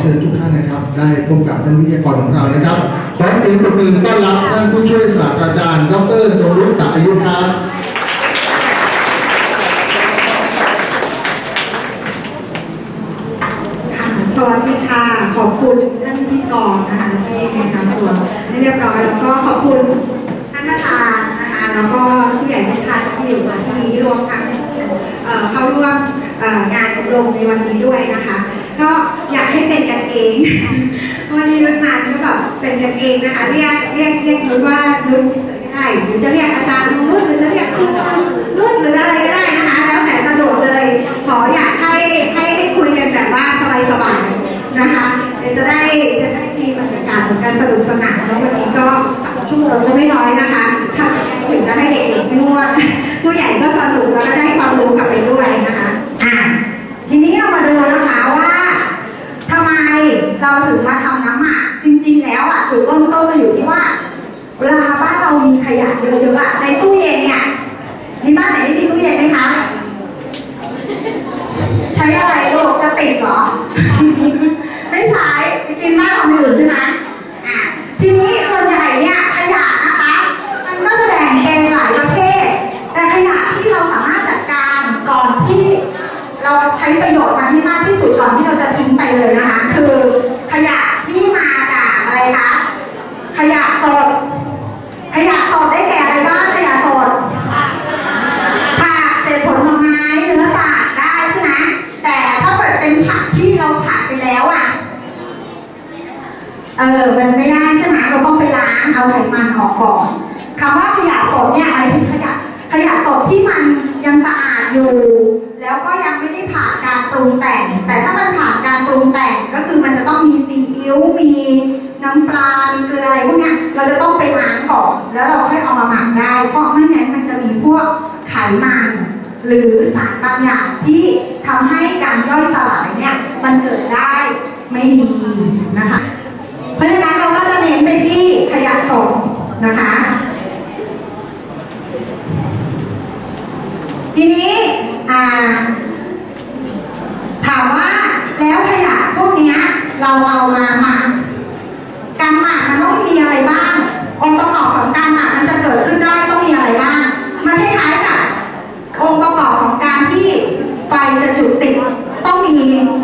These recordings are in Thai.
เชิญทุกท่านนะครับ ได้พบกับท่านวิทยากรของเรานะครับ ขอเสียงปรบมือต้อนรับท่านผู้ช่วยศาสตราจารย์ ดรนรุษาอายุครับสวัสดีค่ะ ขอบคุณท่านพิธีกรนะคะที่แนะนำตัวให้เรียบร้อยแล้วก็ขอบคุณท่านประธานนะคะแล้วก็ผู้ใหญ่ทุกท่านที่อยู่มาที่นี้รวมทั้งเอ่อเข้าร่วมงานอบรมในวันนี้ด้วยนะคะ ก็อยากให้เป็นกันเองวันนี้รุ่นงาก็แบบเป็นกันเองนะคะเรียกเรียกเรียกนุ้ว่านุ้ยก็ได้หรือจะเรียกอาจารย์นุ่นหรือจะเรียกครูนุ่นหรืออะไรก็ได้นะคะ แล้วแต่สะดวกเลย ขออยากให้ให้ให้คุยกันแบบว่าสบายๆนะคะเดี๋ยวจะได้จะได้มีบรรยากาศของการสนุกสนานแล้ววันนี้ก็สามชั่วโมงก็ไม่น้อยนะคะถ้าถึงจะให้เด็กๆม่วงผู้ใหญ่ก็สนุกแล้วก็ได้ความรู้กลับไปด้วยนะคะอะทีนี้เรามาดูนะคะว่า เราถึงมาทำน้ำหมักจริง ๆ แล้วอะจุดเริ่มต้นมันอยู่ที่ว่า เวลาบ้านเรามีขยะเยอะๆอะในตู้เย็นเนี่ยมีบ้านไหนไม่มีตู้เย็นไหมคะ ใช้อะไรลูกกระติกเหรอ ที่เราผัดไปแล้วอะ เออมันไม่ได้ใช่ไหมเราต้องไปล้างเอาไขมันออกก่อนคำว่าขยะสดเนี่ยหมายถึงขยะขยะสดที่มันยังสะอาดอยู่ แล้วก็ยังไม่ได้ผ่านการปรุงแต่ง แต่ถ้ามันผ่านการปรุงแต่งก็คือมันจะต้องมีซีอิ๊วมีน้ำปลา มีเกลืออะไรพวกเนี้ยเราจะต้องไปล้างก่อน แล้วเราค่อยเอามาหมักได้ เพราะไม่งั้นมันจะมีพวกไขมันหรือสารบางอย่างที่ทำให้การย่อยสลาย มันเกิดได้ไม่ดีนะคะ เพราะฉะนั้นเราก็จะเน้นไปที่ขยะสดนะคะ ทีนี้อ่าถามว่าแล้วขยะพวกนี้เราเอามาหมักการหมักมันต้องมีอะไรบ้าง องค์ประกอบของการหมักมันจะเกิดขึ้นได้ต้องมีอะไรบ้าง มันคล้ายๆกับองค์ประกอบของการที่ไฟจะจุดติด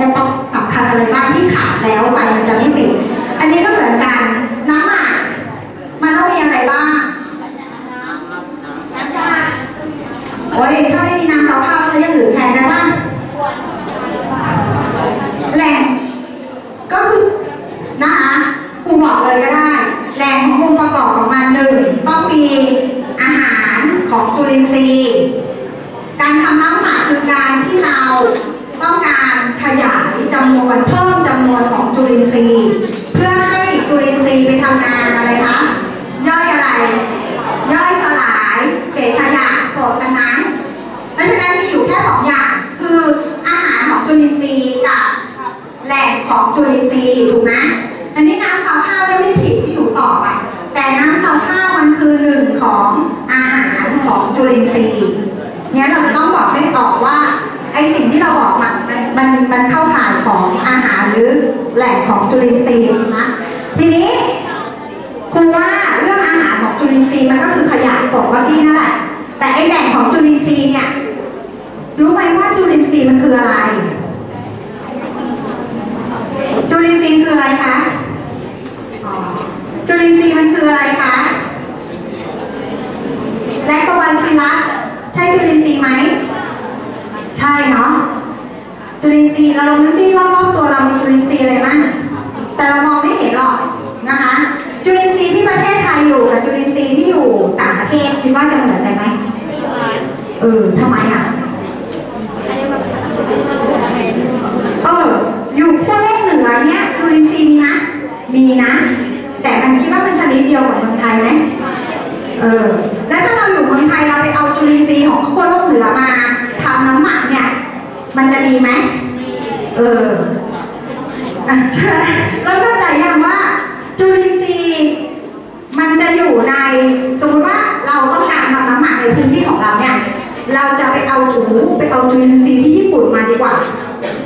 องค์ประกอบสำคัญอะไรบ้างที่ขาดแล้วไฟมันจะไม่ติดอันนี้ก็เหมือนกันน้ำหมักมันต้องมีอะไรบ้างโอ้ยถ้าไม่มีน้ำเสาข้าวใช้อย่างอื่นแทนได้บ้างแหล่งก็คือนะคะครูบอกเลยก็ได้ แหล่งขององค์ประกอบของมันหนึ่งต้องมีอาหารของจุลินทรีย์การทำน้ำหมักคือการที่เรา ต้องการขยายจำนวนเพิ่มจำนวนของจุลินทรีย์เพื่อให้จุลินทรีย์ไปทำงานอะไรคะย่อยอะไร ย่อยสลายเศษขยะสดอันนั้นเพราะฉะนั้นมีอยู่แค่สองอย่างคืออาหารของจุลินทรีย์กับแหล่งของจุลินทรีย์ถูกไหมอันนี้น้ำซาวข้าวได้ไม่ผิดที่หนูตอบอะแต่น้ำซาวข้าวมันคือหนึ่งของอาหารของจุลินทรีย์เราจะต้องบอกให้ออกว่าไอสิ่งที่เราบอกมัน มันเข้าข่ายของอาหารหรือแหล่งของจุลินทรีย์นะทีนี้ครูว่าเรื่องอาหารของจุลินทรีย์มันก็คือขยะสดเมื่อกี้นั่นแหละแต่ไอแหล่งของจุลินทรีย์เนี่ยรู้ไหมว่าจุลินทรีย์มันคืออะไร จุลินทรีย์คืออะไรคะจุลินทรีย์มันคืออะไรคะแลคโตบาซิลลัสใช่จุลินทรีย์ไหม ใช่เนาะ จุลินทรีย์เราลองนึกที่รอบๆตัวเรามีจุลินทรีย์อะไรบ้างแต่เรามองไม่เห็นหรอกนะคะ จุลินทรีย์ที่ประเทศไทยอยู่กับจุลินทรีย์ที่อยู่ต่างประเทศคิดว่าจะเหมือนกันไหมเออทำไมอะเอออยู่ขั้วโลกเหนือเนี้ยจุลินทรีย์มีนะมีนะ แต่มันคิดว่าเป็นชนิดเดียวกับเมืองไทยไหมเออแล้วถ้าเราอยู่เมืองไทยเราไปเอาจุลินทรีย์ของขั้วโลกเหนือมาทำน้ำมัน มันจะดีไหมเออใช่แล้วก็ใจยังว่าจุลินทรีย์มันจะอยู่ในสมมติว่าเราต้องการทำน้หมักในพื้นที่ของเราเนี่ยเราจะไปเอาจูไปเอาจุลินทรีย์ที่ญี่ปุ่นมาดีกว่า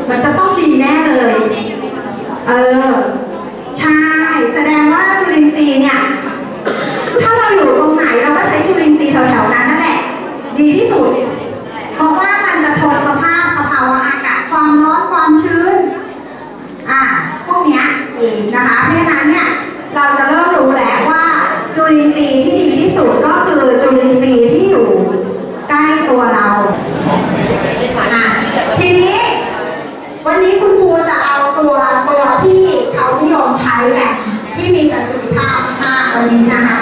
มันจะต้องดีแน่เลย เออ นี้คุณครูจะเอาตัวตัวที่เขานิยมใช้แบบที่มีประสิทธิภาพมากวันนี้นะคะ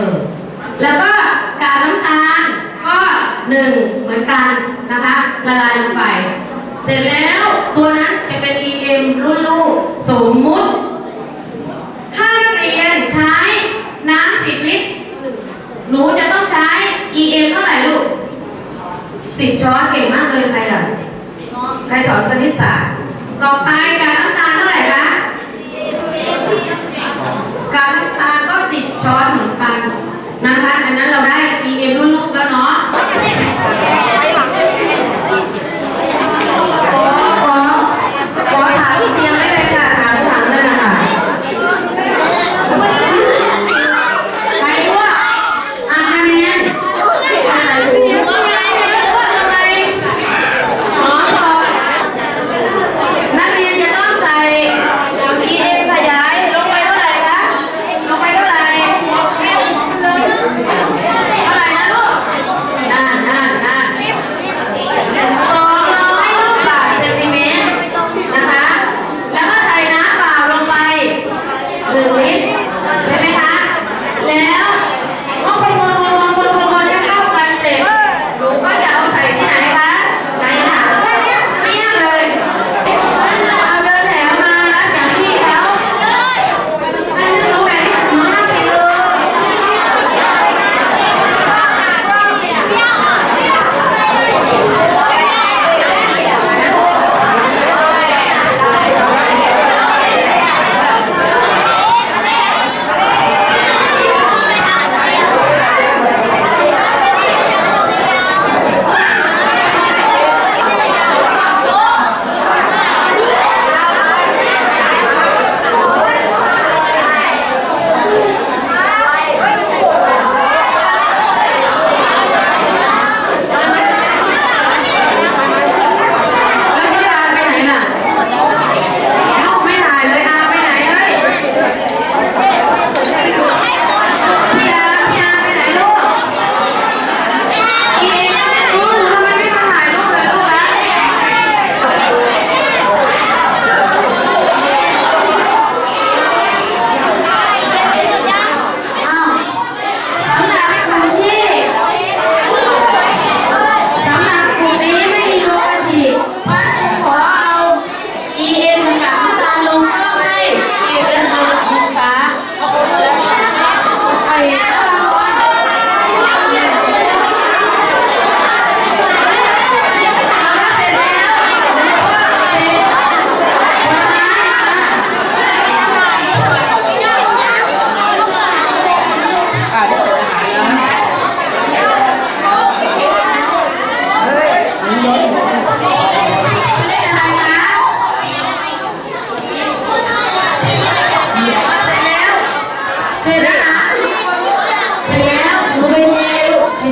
ออแล้วก็กากน้ำตาลก็หนึ่งเหมือนกันนะคะละลายลงไป เสร็จแล้วตัวนั้นจะเป็น EM รุ่นลูกสมมุติ ถ้านักเรียนใช้น้ำสิบลิตร หนูจะต้องใช้ EM เท่าไหร่ลูกสิบช้อนเก่งมากเลยใครล่ะ ใครสอนคณิตศาสตร์ต่อไปกากน้ำตาลเท่าไหร่คะกากน้ำตาล ก็สิ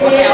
থেকে